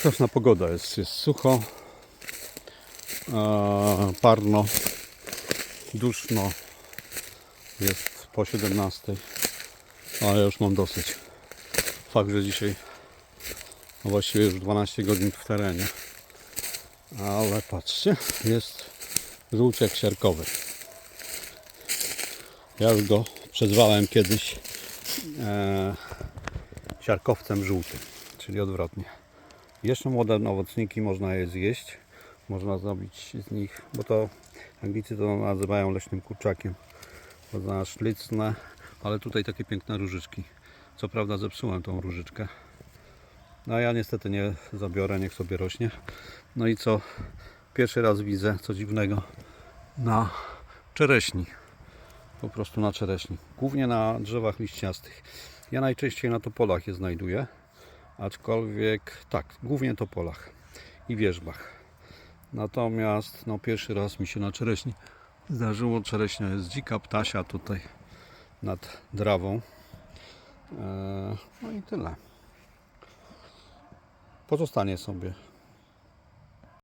Straszna pogoda jest, jest sucho, e, parno, duszno, jest po 17, ale już mam dosyć. Fakt, że dzisiaj no właściwie już 12 godzin w terenie, ale patrzcie, jest żółciek siarkowy. Ja już go przezwałem kiedyś e, siarkowcem żółtym, czyli odwrotnie. Jeszcze młode owocniki można je zjeść. Można zrobić z nich, bo to Anglicy to nazywają leśnym kurczakiem. Można szlicne, ale tutaj takie piękne różyczki. Co prawda zepsułem tą różyczkę. No ja niestety nie zabiorę, niech sobie rośnie. No i co? Pierwszy raz widzę co dziwnego na czereśni. Po prostu na czereśni. Głównie na drzewach liściastych. Ja najczęściej na topolach je znajduję. Aczkolwiek tak, głównie topolach i wierzbach. Natomiast no, pierwszy raz mi się na czereśni zdarzyło. Czereśnia jest dzika ptasia tutaj nad drawą. Eee, no i tyle. Pozostanie sobie